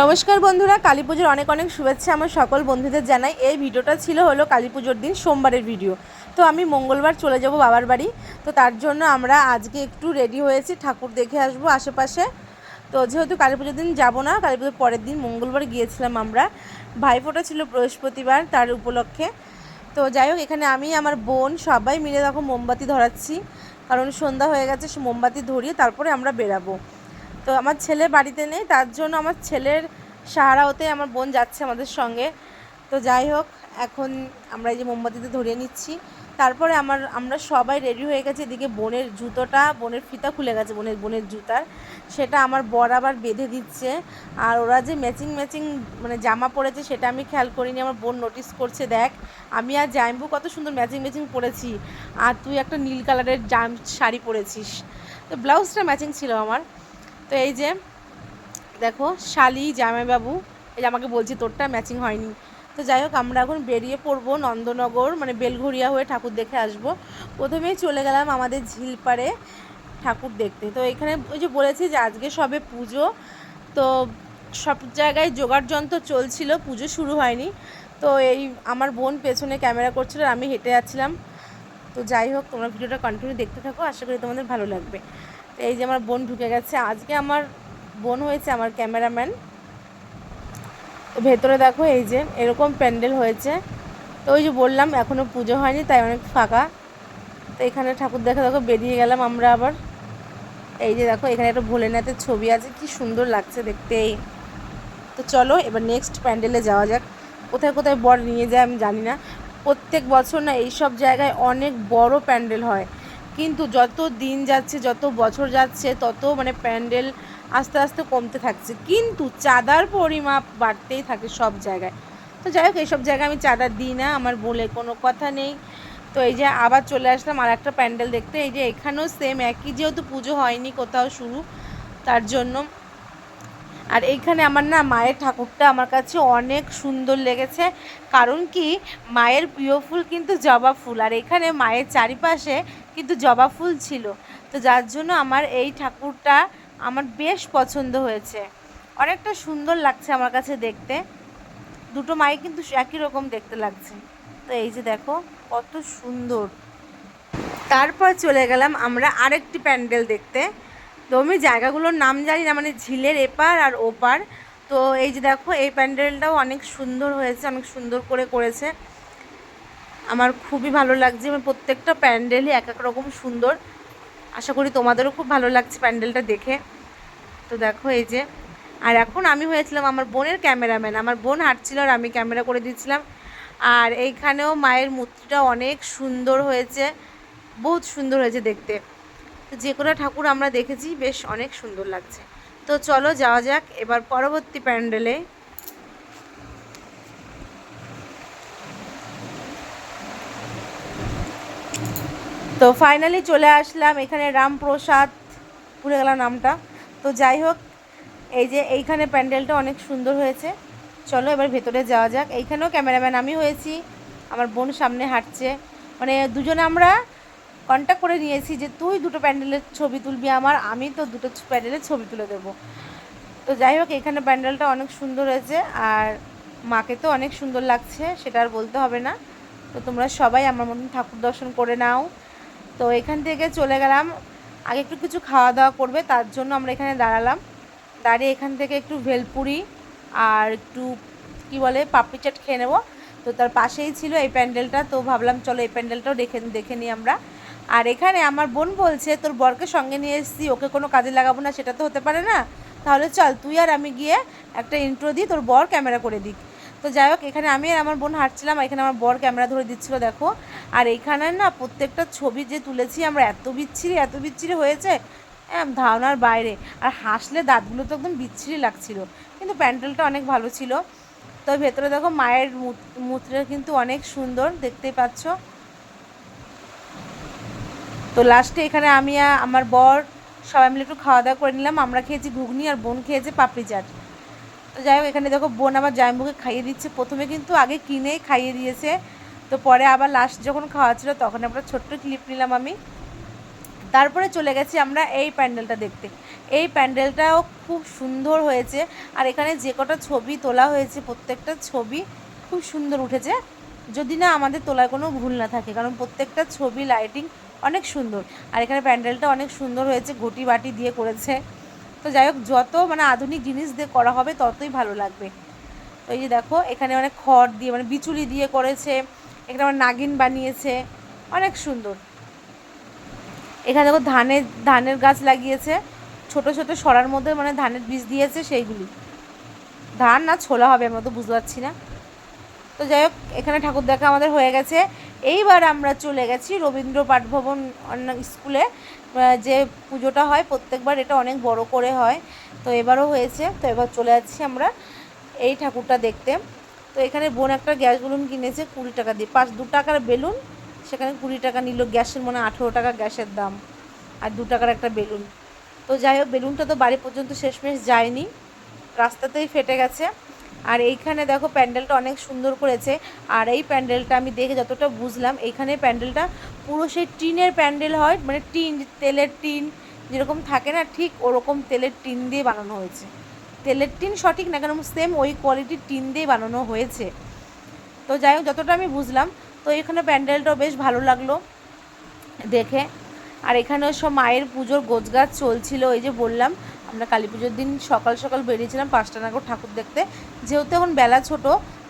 নমস্কার বন্ধুরা, কালী পুজোর অনেক অনেক শুভেচ্ছা আমার সকল বন্ধুদের জানাই। এই ভিডিওটা ছিল হলো কালী পুজোর দিন সোমবারের ভিডিও। তো আমি মঙ্গলবার চলে যাব বাবার বাড়ি। তো তার জন্য আমরা আজকে একটু রেডি হয়েছি, ঠাকুর দেখে আসব আশেপাশে। তো যেহেতু কালী পুজোর দিন যাব না, কালী পুজোর পরের দিন মঙ্গলবার গিয়েছিলাম আমরা। ভাইফোঁটা ছিল বৃহস্পতিবার তার উপলক্ষে। তো যাই হোক, এখানে আমি, আমার বোন, সবাই মিলে দেখো মোমবাতি ধরাচ্ছি। কারণ সন্ধ্যা হয়ে গেছে, সে মোমবাতি ধরিয়ে তারপরে আমরা বেরাবো। তো আমার ছেলে বাড়িতে নেই, তার জন্য আমার ছেলের সাহারা হতে আমার বোন যাচ্ছে আমাদের সঙ্গে। তো যাই হোক, এখন আমরা এই যে মোমবাতিতে ধরিয়ে নিচ্ছি। তারপরে আমার, আমরা সবাই রেডি হয়ে গেছে এদিকে বোনের জুতোটা, বোনের ফিতা খুলে গেছে বোনের বোনের জুতার। সেটা আমার বর আবার বেঁধে দিচ্ছে। আর ওরা যে ম্যাচিং ম্যাচিং মানে জামা পরেছে সেটা আমি খেয়াল করিনি, আমার বোন নোটিস করছে, দেখ। আমি আর জাইম্বু কত সুন্দর ম্যাচিং ম্যাচিং পরেছি। আর তুই একটা নীল কালারের জাম, শাড়ি পরেছিস। তো ব্লাউজটা ম্যাচিং ছিল আমার। তো এই যে, দেখো, শালি, জামাইবাবু, এই যে আমাকে বলছি তোরটা ম্যাচিং হয়নি। তো যাই হোক, আমরা এখন বেরিয়ে পড়ব নন্দনগর মানে বেলঘরিয়া হয়ে ঠাকুর দেখে আসব। প্রথমেই চলে গেলাম আমাদের ঝিলপাড়ে ঠাকুর দেখতে। তো এখানে ওই যে বলেছি যে আজকে সবে পুজো, তো সব জায়গায় জোগাড় যন্ত্র চলছিল, পুজো শুরু হয়নি। তো এই আমার বোন পেছনে ক্যামেরা করছিল আর আমি হেঁটে যাচ্ছিলাম। তো যাই হোক, তোমরা ভিডিওটা কন্টিনিউ দেখতে থাকো, আশা করি তোমাদের ভালো লাগবে। তো এই যে আমার বোন ঢুকে গেছে। আজকে আমার বোন হয়েছে আমার ক্যামেরাম্যান। ভেতরে দেখো এই যে এরকম প্যান্ডেল হয়েছে। তো ওই যে বললাম এখনও পুজো হয়নি, তাই অনেক ফাঁকা। তো এখানে ঠাকুর দেখা দেখো বেরিয়ে গেলাম আমরা আবার। এই যে দেখো, এখানে একটা ভোলেনাথের ছবি আছে, কি সুন্দর লাগছে দেখতে তো চলো, এবার নেক্সট প্যান্ডেলে যাওয়া যাক। কোথায় কোথায় বর নিয়ে যায় আমি জানি না। প্রত্যেক বছর না এই সব জায়গায় অনেক বড় প্যান্ডেল হয়। কিন্তু যত দিন যাচ্ছে, যত বছর যাচ্ছে, তত মানে প্যান্ডেল আস্তে আস্তে কমতে থাকছে। কিন্তু চাঁদার পরিমাপ বাড়তেই থাকে সব জায়গায়। তো যাই হোক, এইসব জায়গায় আমি চাঁদা দিই না, আমার বলে কোনো কথা নেই। তো এই যে আবার চলে আসলাম আর একটা প্যান্ডেল দেখতে। এই যে এখানেও সেম একই, যেহেতু পুজো হয়নি কোথাও শুরু, তার জন্য আর এইখানে আমার না মায়ের ঠাকুরটা আমার কাছে অনেক সুন্দর লেগেছে। কারণ কি? মায়ের প্রিয় ফুল কিন্তু জবা ফুল। আর এখানে মায়ের চারিপাশে কিন্তু জবা ফুল ছিল। তো যার জন্য আমার এই ঠাকুরটা আমার বেশ পছন্দ হয়েছে। অনেকটা সুন্দর লাগছে আমার কাছে দেখতে। দুটো মাই কিন্তু একই রকম দেখতে লাগছে। তো এই যে দেখো, কত সুন্দর। তারপর চলে গেলাম আমরা আরেকটি প্যান্ডেল দেখতে। তো আমি জায়গাগুলোর নাম জানি না মানে ঝিলের এপার আর ওপার। তো এই যে দেখো, এই প্যান্ডেলটাও অনেক সুন্দর হয়েছে, অনেক সুন্দর করে করেছে। আমার খুবই ভালো লাগছে আমার প্রত্যেকটা প্যান্ডেলই এক এক রকম সুন্দর। আশা করি তোমাদেরও খুব ভালো লাগছে প্যান্ডেলটা দেখে। তো দেখো এই যে, আর এখন আমি হয়েছিলাম আমার বোনের ক্যামেরাম্যান। আমার বোন হাঁটছিল আর আমি ক্যামেরা করে দিচ্ছিলাম আর এইখানেও মায়ের মূর্তিটা অনেক সুন্দর হয়েছে, বহুত সুন্দর হয়েছে দেখতে। যে কোনো ঠাকুর আমরা দেখেছি, বেশ অনেক সুন্দর লাগছে। তো চলো যাওয়া যাক, এবার পরবর্তী প্যান্ডেলে। তো ফাইনালি চলে আসলাম, এখানে রামপ্রসাদ ভুলে গেলাম নামটা। তো যাই হোক, এই যে এইখানে প্যান্ডেলটা অনেক সুন্দর হয়েছে। চলো এবার ভেতরে যাওয়া যাক। এইখানেও ক্যামেরাম্যান আমি হয়েছি। আমার বোন সামনে হাঁটছে। মানে দুজনে আমরা কন্ট্যাক্ট করে নিয়েছি যে, তুই দুটো প্যান্ডেলের ছবি তুলবি আমার, আমি তো দুটো প্যান্ডেলের ছবি তুলে দেবো। তো যাই হোক, এখানে প্যান্ডেলটা অনেক সুন্দর হয়েছে আর মাকে তো অনেক সুন্দর লাগছে, সেটা আর বলতে হবে না। তো তোমরা সবাই আমার মতন ঠাকুর দর্শন করে নাও। তো এখান থেকে চলে গেলাম। আগে একটু কিছু খাওয়া দাওয়া করবে, তার জন্য আমরা এখানে দাঁড়ালাম। দাঁড়িয়ে এখান থেকে একটু ভেলপুরি আর একটু, কি বলে, পাপড়ি চাট খেয়ে নেব। তো তার পাশেই ছিল এই প্যান্ডেলটা, তো ভাবলাম চলো এই প্যান্ডেলটাও দেখে দেখে নিই আমরা। আর এখানে আমার বোন বলছে তোর বরকে সঙ্গে নিয়ে এসেছি ওকে কোনো কাজে লাগাবো না সেটা তো হতে পারে না। তাহলে চল তুই আর আমি গিয়ে একটা ইন্ট্রো দিই তোর বর ক্যামেরা করে দিক। তো যাই হোক এখানে আমি আর আমার বোন হাঁটছিলাম এখানে আমার বর ক্যামেরা ধরে দিচ্ছিল দেখো। আর এইখানে না প্রত্যেকটা ছবি যে তুলেছি আমরা এত বিচ্ছিরি এত বিচ্ছিরি হয়েছে হ্যাঁ, ধারণার বাইরে। আর হাসলে দাঁতগুলো তো একদম বিচ্ছিরি লাগছিল কিন্তু প্যান্ডেলটা অনেক ভালো ছিল। তো ভেতরে দেখো মায়ের মূর্তিটা কিন্তু অনেক সুন্দর দেখতেই পাচ্ছ। তো লাস্টে এখানে আমি আমার বর সবাই মিলে একটু খাওয়া দাওয়া করে নিলাম। আমরা খেয়েছি ঘুগনি আর বোন খেয়েছে পাপড়ি চাট। তো যাই হোক, এখানে দেখো বোন আমার জায়ম্বুকে খাইয়ে দিচ্ছে। প্রথমে কিন্তু আগে কিনেই খাইয়ে দিয়েছে। তো পরে আবার লাস্ট যখন খাওয়া ছিল তখন আমরা ছোট্ট ক্লিপ নিলাম আমি। তারপরে চলে গেছি আমরা এই প্যান্ডেলটা দেখতে। এই প্যান্ডেলটাও খুব সুন্দর হয়েছে। আর এখানে যে কটা ছবি তোলা হয়েছে, প্রত্যেকটা ছবি খুব সুন্দর উঠেছে। যদি না আমাদের তোলায় কোনো ভুল না থাকে, কারণ প্রত্যেকটা ছবি লাইটিং অনেক সুন্দর। আর এখানে প্যান্ডেলটা অনেক সুন্দর হয়েছে, ঘটি বাটি দিয়ে করেছে। তো যাই হোক, যত মানে আধুনিক জিনিস দিয়ে করা হবে, ততই ভালো লাগবে। তো এই যে দেখো, এখানে অনেক খড় দিয়ে মানে বিচুলি দিয়ে করেছে, এখানে আমার নাগিন বানিয়েছে, অনেক সুন্দর। এখানে দেখো ধানের ধানের গাছ লাগিয়েছে, ছোট ছোট সরার মধ্যে মানে ধানের বীজ দিয়েছে সেইগুলি। ধান না, ছোলা হবে আমরা তো বুঝতে পারছি না। তো যাই হোক, এখানে ঠাকুর দেখা আমাদের হয়ে গেছে। এইবার আমরা চলে গেছি রবীন্দ্র পাঠভবন স্কুলে যে পুজোটা হয় প্রত্যেকবার এটা অনেক বড় করে হয়, তো এবারও হয়েছে, তো এবার চলে যাচ্ছি আমরা এই ঠাকুরটা দেখতে। তো এখানে বোন একটা গ্যাস বেলুন কিনেছে কুড়ি টাকা দিয়ে, পাঁচ দু টাকার বেলুন, সেখানে কুড়ি টাকা নিল, গ্যাসের মনে আঠেরো টাকা গ্যাসের দাম, আর দু টাকার একটা বেলুন। তো যাই হোক, বেলুনটা তো বাড়ি পর্যন্ত শেষমেশ যায়নি, রাস্তাতেই ফেটে গেছে। আর এইখানে দেখো প্যান্ডেলটা অনেক সুন্দর করেছে। আর এই প্যান্ডেলটা আমি দেখে যতটা বুঝলাম, এইখানে প্যান্ডেলটা পুরো সেই টিনের প্যান্ডেল হয় মানে টিন, তেলের টিন যেরকম থাকে না, ঠিক ওরকম তেলের টিন দিয়ে বানানো হয়েছে। তেলের টিন সঠিক না কেন সেম ওই কোয়ালিটির টিন দিয়ে বানানো হয়েছে। তো যাই হোক, যতটা আমি বুঝলাম, তো এখানে প্যান্ডেলটাও বেশ ভালো লাগল দেখে। আর এখানেও সব মায়ের পুজোর গোছগাছ চলছিল, ওই যে বললাম আমরা কালী পুজোর দিন সকাল সকাল বেরিয়েছিলাম পাঁচটা নাগাদ ঠাকুর দেখতে। যেহেতু এখন বেলা ছোট,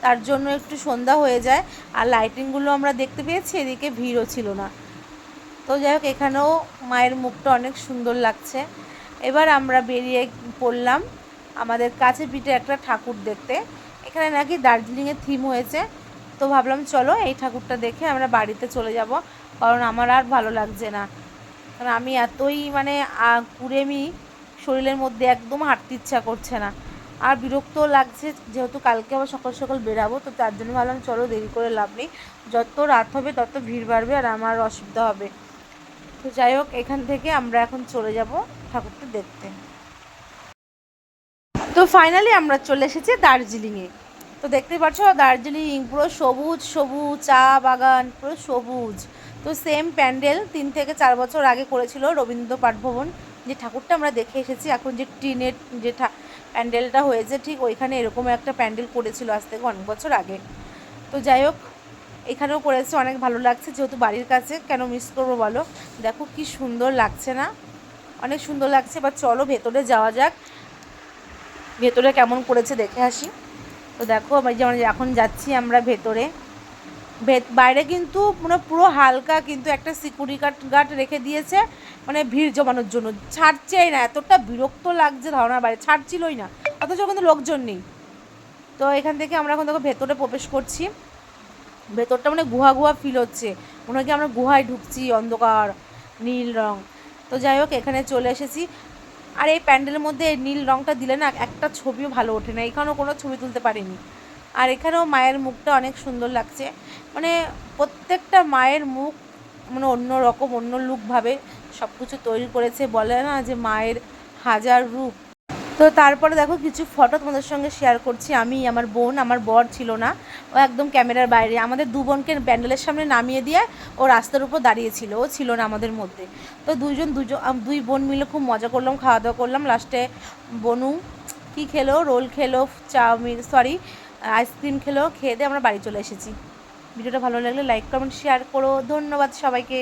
তার জন্য একটু সন্ধ্যা হয়ে যায় আর লাইটিংগুলো আমরা দেখতে পেয়েছি, এদিকে ভিড়ও ছিল না। তো যাই হোক, এখানেও মায়ের মুখটা অনেক সুন্দর লাগছে। এবার আমরা বেরিয়ে পড়লাম আমাদের কাছে পিঠে একটা ঠাকুর দেখতে। এখানে নাকি দার্জিলিংয়ের থিম হয়েছে। তো ভাবলাম, চলো এই ঠাকুরটা দেখে আমরা বাড়িতে চলে যাব, কারণ আমার আর ভালো লাগছে না। কারণ আমি এতই মানে কুড়েমি শরীরের মধ্যে একদম হাঁটতে ইচ্ছা করছে না। আর বিরক্ত লাগছে, যেহেতু কালকে আবার সকাল সকাল বেরাবো, তো তার জন্য ভাবলাম চলো দেরি করে লাভ নেই। যত রাত হবে, তত ভিড় বাড়বে আর আমার অসুবিধা হবে। তো যাই হোক, এখান থেকে আমরা এখন চলে যাব ঠাকুরটা দেখতে। তো ফাইনালি আমরা চলে এসেছি দার্জিলিংয়ে। তো দেখতে পাচ্ছ, দার্জিলিং পুরো সবুজ সবুজ, চা বাগান পুরো সবুজ। তো সেম প্যান্ডেল তিন থেকে চার বছর আগে করেছিল রবীন্দ্র পাঠভবন যে ঠাকুরটা আমরা দেখে এসেছি, এখন যে টিনের যে প্যান্ডেলটা হয়েছে, ঠিক ওইখানে এরকম একটা প্যান্ডেল করেছিল আজ থেকে অনেক বছর আগে। তো যাই হোক, এখানেও করেছে অনেক ভালো লাগছে, যেহেতু বাড়ির কাছে, কেন মিস করব বলো? দেখো কি সুন্দর লাগছে না? অনেক সুন্দর লাগছে, এবার চলো ভেতরে যাওয়া যাক। ভেতরে কেমন করেছে দেখে আসি। তো দেখো যেমন এখন যাচ্ছি আমরা ভেতরে। ভেত, বাইরে কিন্তু মানে পুরো হালকা, কিন্তু একটা সিকিউরিটি গার্ড গার্ড রেখে দিয়েছে। মানে ভিড় জমানোর জন্য। ছাড়ছেই না, এতটা বিরক্ত লাগছে ধারণার বাইরে, ছাড়ছিলই না। অথচ কিন্তু লোকজন নেই। তো এখান থেকে আমরা এখন দেখো ভেতরে প্রবেশ করছি। ভেতরটা মানে গুহা গুহা ফিল হচ্ছে। মনে হয় কি আমরা গুহায় ঢুকছি, অন্ধকার, নীল রং। তো যাই হোক, এখানে চলে এসেছি। আর এই প্যান্ডেলের মধ্যে নীল রংটা দিলে না একটা ছবিও ভালো ওঠে না। এখানেও কোনো ছবি তুলতে পারিনি। আর এখানেও মায়ের মুখটা অনেক সুন্দর লাগছে। মানে প্রত্যেকটা মায়ের মুখ মানে অন্য রকম অন্য লুকভাবে সব কিছু তৈরি করেছে, বলে না যে মায়ের হাজার রূপ। তো তারপরে দেখো কিছু ফটো তোমাদের সঙ্গে শেয়ার করছি। আমি, আমার বোন, আমার বর ছিল না। ও একদম ক্যামেরার বাইরে। আমাদের দু বোনকে প্যান্ডেলের সামনে নামিয়ে দিয়ে ও রাস্তার উপর দাঁড়িয়েছিল। ও ছিল না আমাদের মধ্যে। তো দুইজন দুজন দুই বোন মিলে খুব মজা করলাম খাওয়া দাওয়া করলাম লাস্টে বনু কি খেলো? রোল খেলো, চাউমিন সরি আইসক্রিম খেলো, খেয়ে দিয়ে আমরা বাড়ি চলে এসেছি। ভিডিওটা ভালো লাগলে লাইক কমেন্ট শেয়ার করো। ধন্যবাদ সবাইকে।